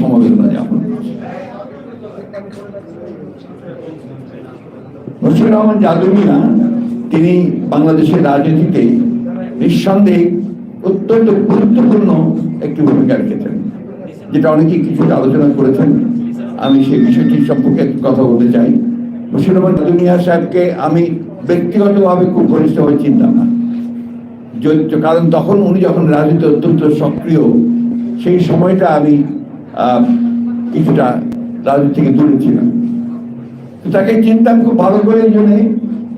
সমবেদনা রহমান যাদুমিয়া তিনি বাংলাদেশের রাজনীতিতে নিঃসন্দেহে অত্যন্ত গুরুত্বপূর্ণ একটি ভূমিকা রেখেছেন, যেটা অনেকেই কিছুটা আলোচনা করেছেন। আমি সেই বিষয়টি সম্পর্কে কথা বলতে চাই। মুশফিকুর রহমান যাদুমিয়া সাহেবকে আমি ব্যক্তিগতভাবে খুব ঘনিষ্ঠভাবে চিনতাম না। কারণ তখন উনি যখন রাজনীতি অত্যন্ত সক্রিয়, সেই সময়টা আমি কিছুটা রাজনীতি থেকে দূরে ছিলাম। তাকে চিনতাম খুব ভালো করে জন্যে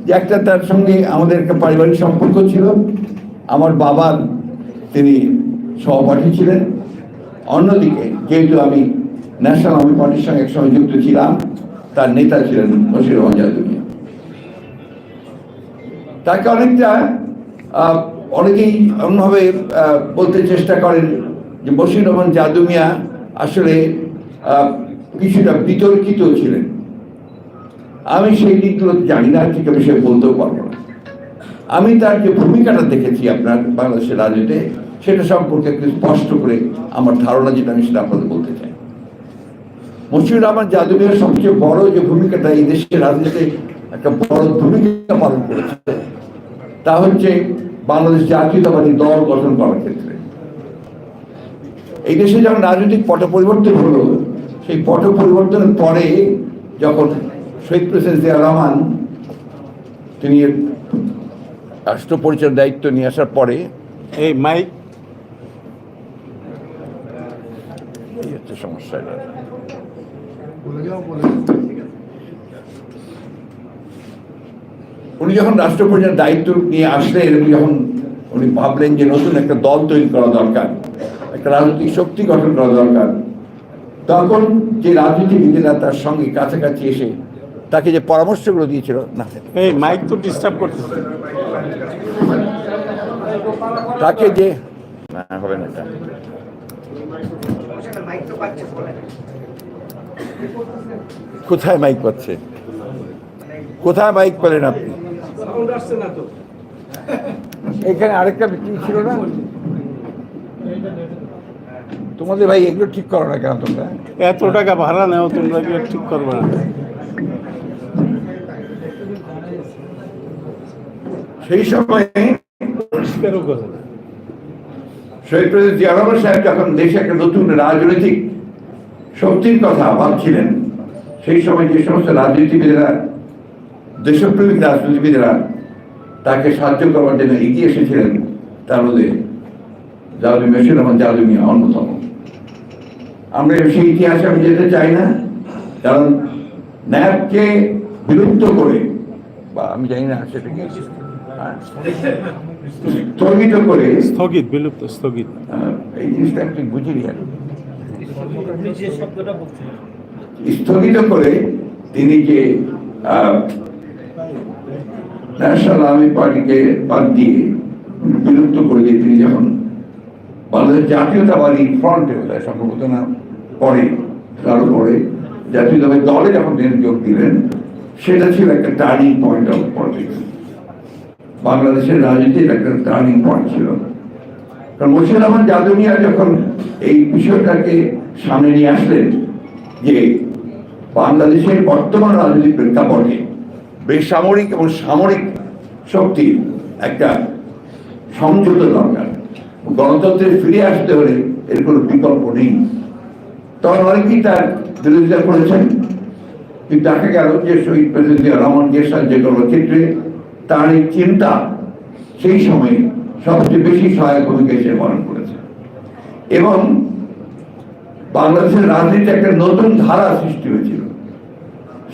যে একটা তার সঙ্গে আমাদের একটা পারিবারিক সম্পর্ক ছিল। আমার বাবার তিনি সহপাঠী ছিলেন। অন্যদিকে যেহেতু আমি ন্যাশনাল আর্মি পার্টির সঙ্গে একসঙ্গে যুক্ত ছিলাম, তার নেতা ছিলেন বশির রহমান তাকে অনেকটা অনেকেই অন্যভাবে বলতে চেষ্টা করেন যে বশির রহমান জাদুমিয়া আসলে কিছুটা বিতর্কিত ছিলেন। আমি সেই দিকগুলো জানি না ঠিক আমি সে বলতেও পারব না। আমি তার যে ভূমিকাটা দেখেছি আপনার বাংলাদেশের রাজনীতিতে, সেটা সম্পর্কে একটু স্পষ্ট করে আমার ধারণা যেটা, আমি সেটা আপনাদের বলতে চাই। মুশফিকুর রহমান যাদবের সবচেয়ে বড় যে ভূমিকাটা এই দেশের রাজনীতিতে একটা বড় ভূমিকা পালন করেছে, তা হচ্ছে বাংলাদেশ জাতীয়তাবাদী দল গঠন করার ক্ষেত্রে। এই দেশে যখন রাজনৈতিক পট পরিবর্তন হলো সেই পট পরিবর্তনের পরে যখন শহীদ প্রেসিডেন্ট জিয়া রহমান তিনি রাষ্ট্র পরিচয়ের দায়িত্ব নিয়ে আসার পরে এই মাইক এই হচ্ছে সমস্যা। উনি যখন রাষ্ট্র পরিচয়ের দায়িত্ব নিয়ে আসলেন এবং যখন উনি ভাবলেন যে নতুন একটা দল তৈরি করা দরকার রাজনৈতিক শক্তি গঠন করা দরকার। তখন যে রাজনীতিবিদেরা তার সঙ্গে কাছাকাছি এসে তাকে যে পরামর্শগুলো দিয়েছিল না এই মাইক তো ডিস্টার্ব করতেছে তাকে যে না হবে না এটা। কোথায় মাইক পাচ্ছে? কোথায় মাইক পেলেন আপনি? এখানে আরেকটা কি ছিল না? তোমাদের ভাই এগুলো ঠিক করো না কেন তোমরা? এত টাকা ভাড়া নেও তোমরা কি ঠিক করবে না। সেই সময়ে পরিষ্কারও করো শহীদ প্রেসিডেন্ট জিয়া রহমান সাহেব যখন দেশে একটা নতুন রাজনৈতিক শক্তির কথা ভাবছিলেন। সেই সময় যে সমস্ত রাজনীতিবিদেরা দেশপ্রেমিক রাজনীতিবিদেরা তাকে সাহায্য করার জন্য এগিয়ে এসেছিলেন তার মধ্যে জাদু মেশিন রহমান জাদু মিয়া অন্যতম। আমরা সেই ইতিহাসে আমি যেতে চাই না কারণ ন্যায়কে বিলুপ্ত করে বা আমি জানি না সেটা কি হ্যাঁ, স্থগিত করে স্থগিত বিলুপ্ত স্থগিত। এই জিনিসটা একটু বুঝিয়ে আর স্থগিত করে তিনি যে আহ, ন্যাশনাল আর্মি পার্টিকে বাদ দিয়ে বিলুপ্ত করে দিয়ে তিনি যখন বাংলাদেশ জাতীয়তাবাদী ফ্রন্টে বোধ হয় সম্ভবত না পরে কারও পরে জাতীয়তাবাদী দলে যখন তিনি যোগ দিলেন, সেটা ছিল একটা টার্নিং পয়েন্ট অফ পলিটিক্স বাংলাদেশের রাজনীতির একটা টার্নিং পয়েন্ট ছিল। কারণ মুর্শিদ রহমান যাদুনিয়া যখন এই বিষয়টাকে সামনে নিয়ে আসলেন, যে বাংলাদেশের বর্তমান রাজনৈতিক প্রেক্ষাপটে বেসামরিক এবং সামরিক শক্তির একটা সমঝোতা দরকার। গণতন্ত্রে ফিরে আসতে হলে এর কোনো বিকল্প নেই। তখন অনেকেই তার বিরোধিতা করেছেন। কিন্তু দেখা গেল যে শহীদ প্রেসিডেন্ট জিয়া রহমানকে যে করার ক্ষেত্রে তার এই চিন্তা সেই সময়ে সবচেয়ে বেশি সহায়ক ভূমিকা হিসেবে পালন করেছে। এবং বাংলাদেশের রাজনীতি একটা নতুন ধারা সৃষ্টি হয়েছিল।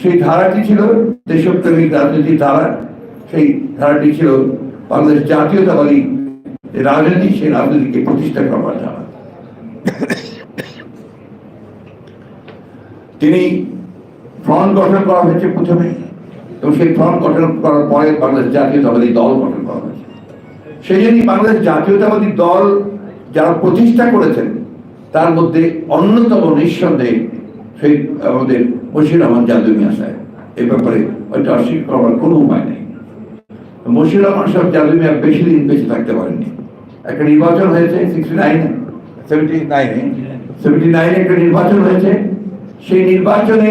সেই ধারাটি ছিল দেশপ্রেমিক রাজনীতির ধারা। সেই ধারাটি ছিল বাংলাদেশ জাতীয়তাবাদী রাজনীতি, সেই রাজনীতিকে প্রতিষ্ঠা করবার ধারা তিনি ফ্রন্ট গঠন করা হয়েছে প্রথমে, এবং সেই ফ্রন্ট গঠন করার পরে বাংলাদেশ জাতীয়তাবাদী দল গঠন করা হয়েছে। সেই জন্যই বাংলাদেশ জাতীয়তাবাদী দল যারা প্রতিষ্ঠা করেছেন, তার মধ্যে অন্যতম নিঃসন্দেহে সেই আমাদের বশির রহমান জাদু মিয়া সাহেব এ ব্যাপারে হয়তো অস্বীকার করার কোনো উপায় নেই। বশির রহমান সাহেব জাদু মিয়া বেশি দিন বেঁচে থাকতে পারেননি। একটা নির্বাচন হয়েছে সিক্সটি নাইনে সেভেন্টি নাইনে সেভেন্টি নাইনে একটা নির্বাচন হয়েছে। সেই নির্বাচনে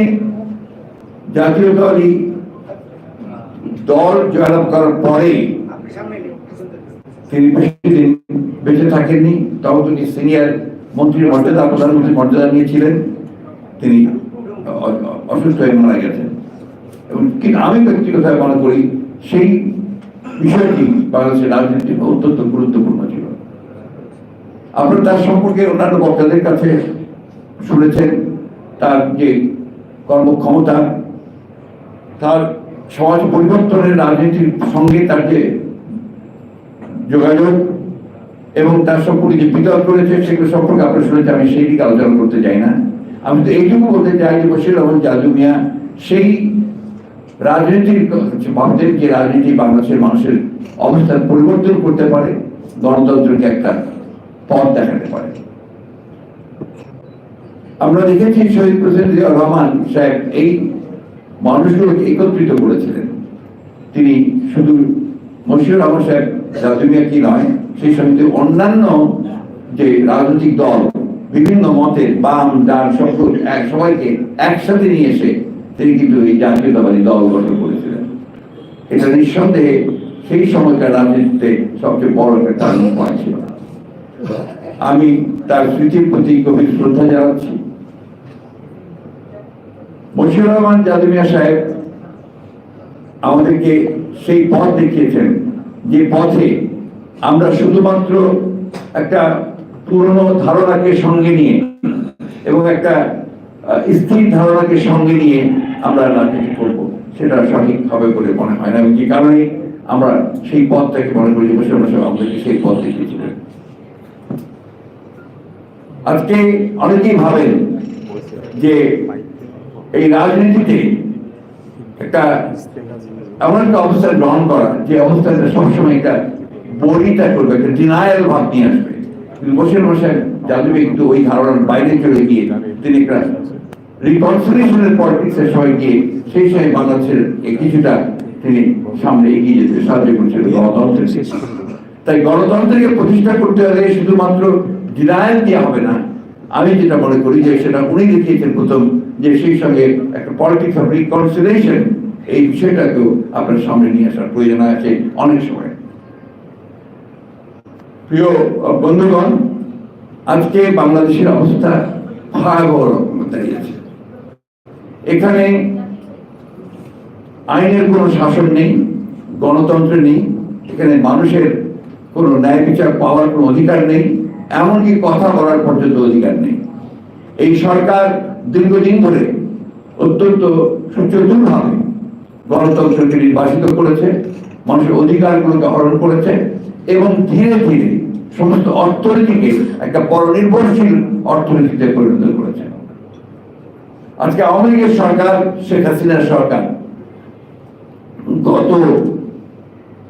জাতীয় দলই দল জয়লাভ করার পরে তিনি বেঁচে থাকেননি। তখন তিনি সিনিয়র মন্ত্রীর মর্যাদা প্রধানমন্ত্রীর মর্যাদা নিয়েছিলেন। তিনি অসুস্থ হয়ে মারা গেছেন। এবং কিন্তু আমি ব্যক্তিগতভাবে মনে করি, সেই বিষয়টি বাংলাদেশের রাজনীতি অত্যন্ত গুরুত্বপূর্ণ ছিল। আপনারা তার সম্পর্কে অন্যান্য বক্তাদের কাছে শুনেছেন, তার যে কর্মক্ষমতা, তার সমাজ পরিবর্তনের রাজনীতির সঙ্গে তার যে যোগাযোগ এবং তার সম্পর্কে যে বিতর্ক রয়েছে সেগুলো সম্পর্কে আপনারা শুনেছেন, আমি সেই দিকে আলোচনা করতে চাই না। আমি তো এইটুকু বলতে চাই যে বসির রহমান জাদু মিয়া, সেই রাজনীতির ভাবতেন যে রাজনীতি বাংলাদেশের মানুষের অবস্থার পরিবর্তন করতে পারে, গণতন্ত্রকে একটা পথ দেখাতে পারে। আমরা দেখেছি শহীদ প্রেসিডেন্ট জিয়াউর রহমান সাহেব এই মানুষগুলোকে একত্রিত করেছিলেন। তিনি শুধু মশিউর রহমান সাহেব, রাজমিয়া কি নয়, সেই সঙ্গে অন্যান্য যে রাজনৈতিক দল, বিভিন্ন মতের বাম, ডান, সব এক, সবাইকে একসাথে নিয়ে এসে তিনি কিন্তু এই জাতীয়তাবাদী দল গঠন করেছিলেন। এটা নিঃসন্দেহে সেই সময়কার রাজনীতিতে সবচেয়ে বড় একটা পয়েন্ট ছিল। আমি তার স্মৃতির প্রতি গভীর শ্রদ্ধা জানাচ্ছি। মশিউর রহমান জাদুমিয়া সাহেব আমাদেরকে সেই পথ দেখিয়েছেন, যে পথে আমরা শুধুমাত্র একটা পুরনো ধারণাকে সঙ্গে নিয়ে এবং একটা স্থির ধারণাকে সঙ্গে নিয়ে আমরা রাজনীতি করব। সেটা সঠিক হবে বলে মনে হয় না। যে কারণে আমরা সেই পথটাকে মনে করি মুসলিম সাহেব আমাদেরকে সেই পথ দেখিয়েছিলেন। আজকে অনেকেই ভাবেন যে এই রাজনীতিতে একটা এমন একটা অবস্থান গ্রহণ করা, যে অবস্থানটা সবসময় একটা বলিটা করবে, একটা ডিনায়াল ভাব নিয়ে আসবে বসে বসে যাদু কিন্তু ওই ধারণার বাইরে চলে গিয়ে তিনি একটা রিকনসিলেশনের পলিটিক্সের সময় গিয়ে সেই সময় বাংলাদেশের কিছুটা তিনি সামনে এগিয়ে যেতে সাহায্য করছেন গণতন্ত্রের। তাই গণতন্ত্রকে প্রতিষ্ঠা করতে হলে শুধুমাত্র ডিনায়াল দিয়ে হবে না? আমি যেটা মনে করি যে সেটা উনি দেখিয়েছেন প্রথম যে সেই সঙ্গে একটা পলিটিক্স অফ রিকনসিলেশন এই বিষয়টাকেও আপনার সামনে নিয়ে আসার প্রয়োজন আছে অনেক সময়। প্রিয় বন্ধুগণ, আজকে বাংলাদেশের অবস্থা ভয়াবহ রকম দাঁড়িয়েছে। এখানে আইনের কোনো শাসন নেই, গণতন্ত্র নেই, এখানে মানুষের কোনো ন্যায় বিচার পাওয়ার কোনো অধিকার নেই এমনকি কথা বলার পর্যন্ত অধিকার নেই। এই সরকার দীর্ঘদিন ধরে অত্যন্ত সুচতুরভাবে গণতন্ত্রকে নির্বাসিত করেছে, মানুষের অধিকারগুলোকে হরণ করেছে এবং ধীরে ধীরে সমস্ত অর্থনীতিকে একটা পরনির্ভরশীল অর্থনীতিতে পরিণত করেছে। আজকে আওয়ামী লীগের সরকার, শেখ হাসিনার সরকার গত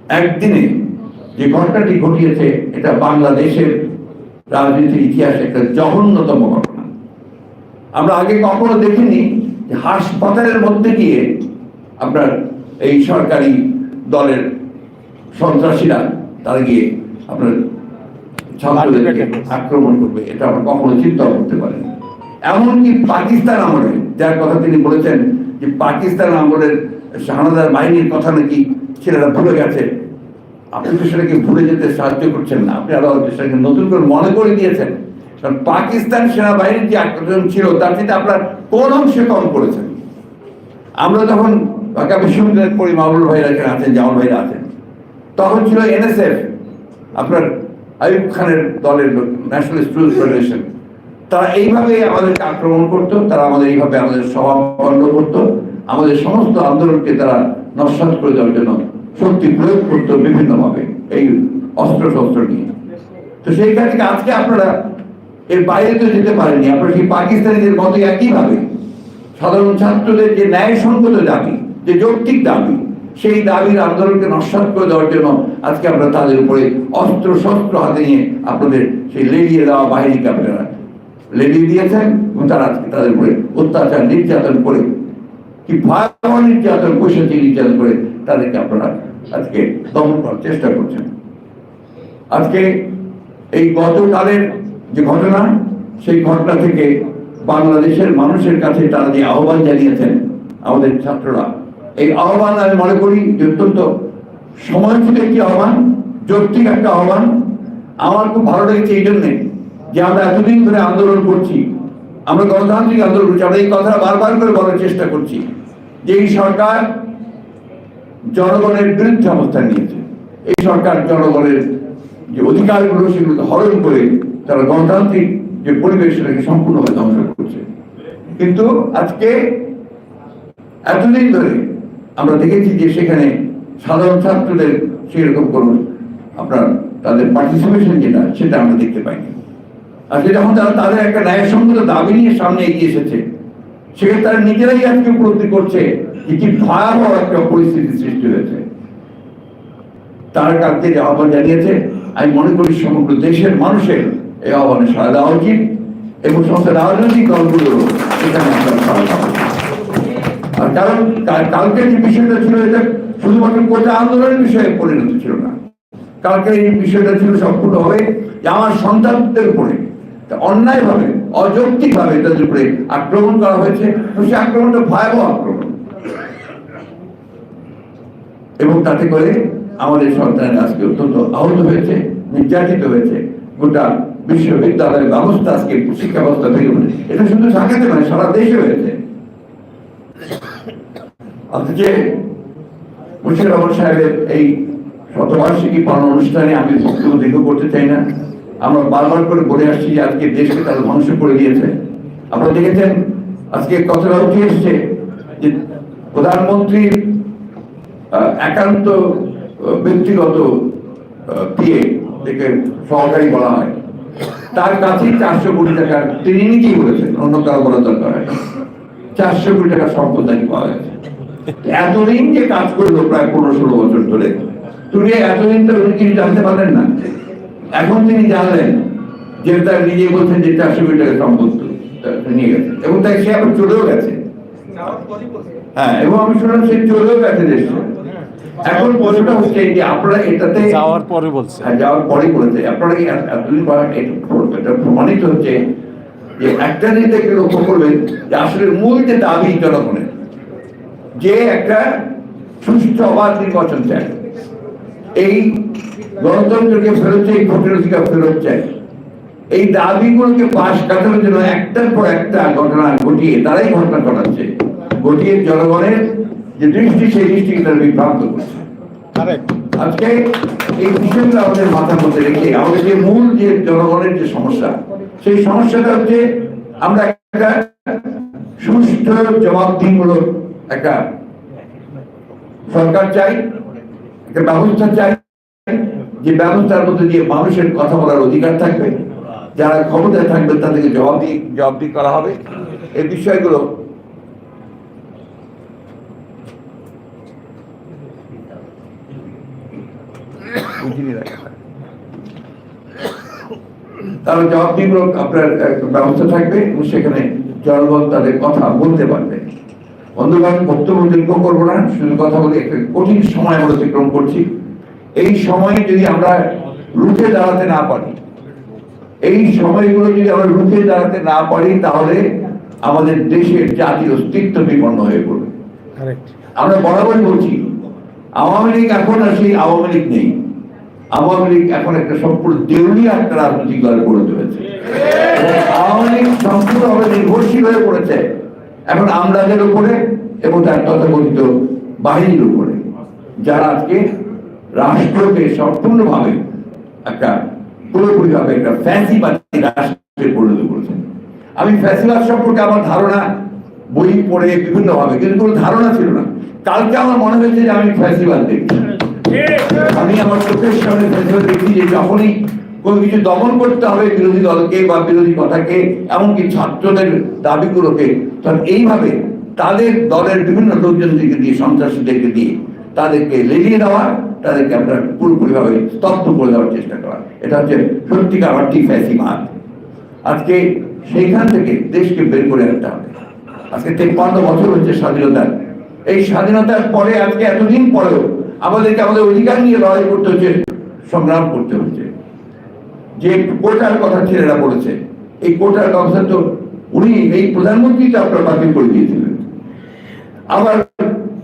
একদিনে যে ঘটনাটি ঘটিয়েছে, এটা বাংলাদেশের রাজনীতির ইতিহাসে একটা জঘন্যতম ঘটনা। আমরা আগে কখনো দেখিনি যে হাসপাতালের মধ্যে গিয়ে আপনার এই সরকারি দলের সন্ত্রাসীরা তারা গিয়ে আপনার ছাত্রদেরকে আক্রমণ করবে এটা আমরা কখনো চিন্তা করতে পারি এমনকি পাকিস্তান আমলে যার কথা তিনি বলেছেন যে পাকিস্তান আমলের শাহানাদার বাহিনীর কথা নাকি ছেলেরা ভুলে গেছে আপনি তো সেটাকে ভুলে যেতে সাহায্য করছেন না। আপনি আরও সেটাকে নতুন করে মনে করে দিয়েছেন কারণ পাকিস্তান সেনাবাহিনীর যে আক্রমণ ছিল, তার থেকে আপনার কোন অংশে কম করেছেন আমরা যখন ঢাকা বিশ্ববিদ্যালয়ের পড়ি মামুল ভাইরা এখানে আছেন, জামাল ভাইরা আছেন, তখন ছিল এনএসএফ, আপনার আইব খানের দলের লোক ন্যাশনাল স্টুডেন্ট ফেডারেশন তারা এইভাবে আমাদেরকে আক্রমণ করতো, তারা আমাদের এইভাবে আমাদের সভা বন্ধ করতো। আমাদের সমস্ত আন্দোলনকে তারা নস্বাত করে দেওয়ার জন্য শক্তি প্রয়োগ করতো বিভিন্নভাবে এই অস্ত্র শস্ত্র নিয়ে। তো সেই থেকে আজকে আপনারা এর বাইরে তো যেতে পারেননি। আপনারা সেই পাকিস্তানিদের মতো একইভাবে সাধারণ ছাত্রদের যে ন্যায়সঙ্গত দাবি, যে যৌক্তিক দাবি, সেই দাবির আন্দোলনকে নস্বাত করে দেওয়ার জন্য আজকে আমরা তাদের উপরে অস্ত্র শস্ত্র হাতে নিয়ে আপনাদের সেই লেলিয়ে দেওয়া বাহিনীকে আপনারা লেলিয়ে দিয়েছেন এবং তারা আজকে তাদের উপরে অত্যাচার, নির্যাতন করে, কি ভয়াবহ নির্যাতন পৈশাচি নির্যাতন করে তাদেরকে আপনারা আজকে দমন করার চেষ্টা করছেন। আজকে এই গতকালের যে ঘটনা, সেই ঘটনা থেকে বাংলাদেশের মানুষের কাছে তারা যে আহ্বান জানিয়েছেন, আমাদের ছাত্ররা, এই আহ্বান আমি মনে করি অত্যন্ত সময়োচিত একটি আহ্বান, যৌক্তিক একটা আহ্বান। আমার খুব ভালো লেগেছে এই জন্যে যে আমরা এতদিন ধরে আন্দোলন করছি, আমরা গণতান্ত্রিক আন্দোলন করছি, আমরা এই কথা বারবার করে বলার চেষ্টা করছি যে এই সরকার জনগণের বিরুদ্ধে অবস্থান নিয়েছে। এই সরকার জনগণের যে অধিকারগুলো সেগুলো হরণ করে তারা গণতান্ত্রিক যে পরিবেশ সেটাকে সম্পূর্ণভাবে ধ্বংস করছে। কিন্তু আজকে এতদিন ধরে আমরা দেখেছি যে সেখানে সাধারণ ছাত্রদের সেরকম কোনো আপনার তাদের পার্টিসিপেশন যেটা, সেটা আমরা দেখতে পাইনি। আজকে যখন তারা তাদের একটা ন্যায়সঙ্গত দাবি নিয়ে সামনে এগিয়ে এসেছে। সেখানে তারা নিজেরাই আজকে উপলব্ধি করছে কি ভয়াবহ একটা পরিস্থিতি সৃষ্টি হয়েছে। তার কালকে আহ্বান জানিয়েছে, আমি মনে করি সমগ্র দেশের মানুষের এই আহ্বানে সাড়া দেওয়া উচিত এবং সমস্ত রাজনৈতিক দলগুলো এখানে। আর কারণ কালকে যে বিষয়টা ছিল, এটা শুধুমাত্র কোটা আন্দোলনের বিষয়ে পরিণত ছিল না। কালকে এই বিষয়টা ছিল সম্পূর্ণভাবে যে আমার সন্তানদের উপরে অন্যায় ভাবে অযৌক্তিক ভাবে তাদের উপরে আক্রমণ করা হয়েছে। সেই আক্রমণটা ভয়াবহ আক্রমণ। এবং তাতে করে আমাদের সন্তানের আজকে অত্যন্ত আহত হয়েছে, নির্যাতিত হয়েছে। গোটা বিশ্ববিদ্যালয়ের ব্যবস্থা আজকে শিক্ষা ব্যবস্থা ভেঙে পড়েছে এটা শুধু ঢাকাতে নয়, সারা দেশে হয়েছে। আজকে মুশির রহমান সাহেবের এই শতবার্ষিকী পালন অনুষ্ঠানে আমি বক্তব্য দীর্ঘ করতে চাই না। আমরা বারবার করে বলে আসছি যে আজকে দেশকে তারা ধ্বংস করে দিয়েছে। আপনারা দেখেছেন, আজকে কথাটা উঠে এসছে যে প্রধানমন্ত্রীর একান্ত ব্যক্তিগত পিএ থেকে সহকারী বলা হয়। তার কাছেই চারশো কোটি টাকার তিনি নিজেই বলেছেন অন্য কারও বলার দরকার হয় চারশো কোটি টাকার সম্পদ নাকি পাওয়া গেছে। এতদিন যে কাজ করল প্রায় পনেরো ষোলো বছর ধরে তুমি এতদিন তো উনি কিছু জানতে পারলেন না। এখন তিনি জানলেন যে তার নিজে বলছেন যে চারশো কোটি টাকা সম্পদ নিয়ে গেছে এবং তাই সে আবার চলেও গেছে। হ্যাঁ এবং আমি শুনলাম সে চলেও গেছে দেশে। এখন প্রশ্নটা হচ্ছে যে আপনারা এটাতে যাওয়ার পরে বলছে। হ্যাঁ, যাওয়ার পরেই বলেছে। আপনারা কি এতদিন পর এটা প্রমাণিত হচ্ছে যে একটা দেখে লক্ষ্য করবেন যে আসলে মূল যে দাবি জনগণের যে একটা সুষ্ঠু অবাধ নির্বাচন চাই। এই গণতন্ত্রকে ফেরত চাই ভোটের অধিকার ফেরত চাই। এই দাবিগুলোকে পাশ কাটানোর জন্য একটার পর একটা ঘটনা ঘটিয়ে তারাই ঘটনা ঘটাচ্ছে। ঘটিয়ে জনগণের যে দৃষ্টি সেই দৃষ্টিকে তারা বিভ্রান্ত করছে। আজকে এই বিষয়গুলো আমাদের মাথার মধ্যে রেখে আমাদের যে মূল যে জনগণের যে সমস্যা সেই সমস্যাটা হচ্ছে আমরা একটা সুষ্ঠু জবাবদিহিমূলক একটা সরকার চাই একটা ব্যবস্থা চাই যে ব্যবস্থার মধ্যে দিয়ে মানুষের কথা বলার অধিকার থাকবে যারা ক্ষমতায় থাকবে তাদেরকে জবাব জবাবদিহি জবাবদিহি করা হবে। এই বিষয়গুলো বুঝিয়ে রাখা হয়। তার জবাবদিহিমূলক আপনার ব্যবস্থা থাকবে এবং সেখানে জনগণ তাদের কথা বলতে পারবে। বন্ধুগণ বক্তব্য দীর্ঘ করব না শুধু কথা বলে একটা কঠিন সময় আমরা অতিক্রম করছি। এই সময়ে যদি আমরা রুখে দাঁড়াতে না পারি এই সময়গুলো যদি আমরা রুখে দাঁড়াতে না পারি তাহলে আমাদের দেশের জাতীয় অস্তিত্ব বিপন্ন হয়ে পড়বে। আমরা বরাবর বলছি আওয়ামী লীগ এখন আর সেই আওয়ামী লীগ নেই। আওয়ামী লীগ এখন একটা সম্পূর্ণ দেউলিয়া একটা রাজনৈতিক দলে পরিণত হয়েছে। আওয়ামী লীগ সম্পূর্ণভাবে নির্ভরশীল হয়ে পড়েছে। এখন আমলাদের উপরে এবং তার তথাকথিত বাহিনীর উপরে। যারা আজকে রাষ্ট্রকে সম্পূর্ণভাবে একটা পুরোপুরিভাবে একটা ফ্যান্সিবাদী রাষ্ট্রে পরিণত করেছে আমি ফ্যাসিবাদ সম্পর্কে আমার ধারণা, বই পড়ে বিভিন্ন ভাবে কিন্তু কোনো ধারণা ছিল না। কালকে আমার মনে হয়েছে যে আমি ফ্যাসিবাদ দেখছি। আমি আমার চোখের সামনে দেখছি যে যখনই কোনো কিছু দমন করতে হবে বিরোধী দলকে বা বিরোধী কথাকে, এমনকি ছাত্রদের দাবিগুলোকে তখন এইভাবে তাদের দলের বিভিন্ন লোকজনদেরকে দিয়ে, সন্ত্রাসীদেরকে দিয়ে তাদেরকে লেলিয়ে দেওয়া, তাদেরকে আমরা পুরোপুরিভাবে স্তব্ধ করে দেওয়ার চেষ্টা করা। এটা হচ্ছে সত্যিকার অর্থই ফ্যাসিবাদ। আজকে সেইখান থেকে দেশকে বের করে আনতে হবে। আজকে তেপ্পান্ন বছর হচ্ছে স্বাধীনতার। এই স্বাধীনতার পরে, আজকে এতদিন পরেও আমাদেরকে আমাদের অধিকার নিয়ে লড়াই করতে হচ্ছে, সংগ্রাম করতে হচ্ছে। যে কোটার কথা ছেলেরা বলেছে, এই কোটার ব্যবস্থা তো উনি, এই প্রধানমন্ত্রী তো আপনার বাতিল করে দিয়েছিলেন। আবার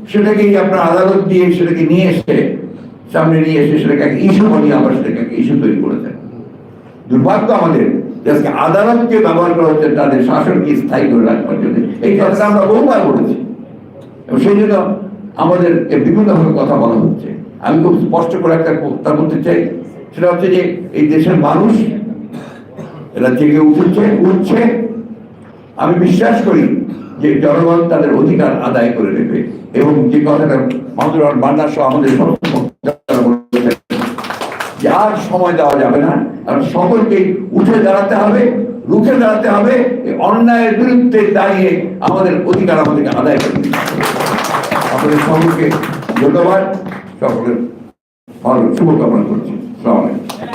সেটাকে আপনার আদালত দিয়ে সেটাকে নিয়ে এসে, সামনে নিয়ে এসে সেটাকে একটা ইস্যু বানিয়ে আবার সেটাকে একটা ইস্যু তৈরি করেছেন। দুর্ভাগ্য আমাদের আদালতকে ব্যবহার করা হচ্ছে, তাদের শাসনকে স্থায়ী করে রাখবার জন্য। এই কথাটা আমরা বহুবার বলেছি। এবং সেই জন্য আমাদেরকে বিভিন্নভাবে কথা বলা হচ্ছে। আমি খুব স্পষ্ট করে একটা কথা বলতে চাই। সেটা হচ্ছে যে এই দেশের মানুষ এরা জেগে উঠেছে উঠছে। আমি বিশ্বাস করি যে জনগণ তাদের অধিকার আদায় করে নেবে এবং যে কথাটা মাদুরান সহ আমাদের সমস্ত বক্তারা বলেছেন, যে আর সময় দেওয়া যাবে না আর সকলকে উঠে দাঁড়াতে হবে রুখে দাঁড়াতে হবে অন্যায়ের বিরুদ্ধে দাঁড়িয়ে আমাদের অধিকার আমাদেরকে আদায় করে হবে। আপনাদের সকলকে ধন্যবাদ। সকলের ভালো শুভকামনা করছি। সালামালাইকুম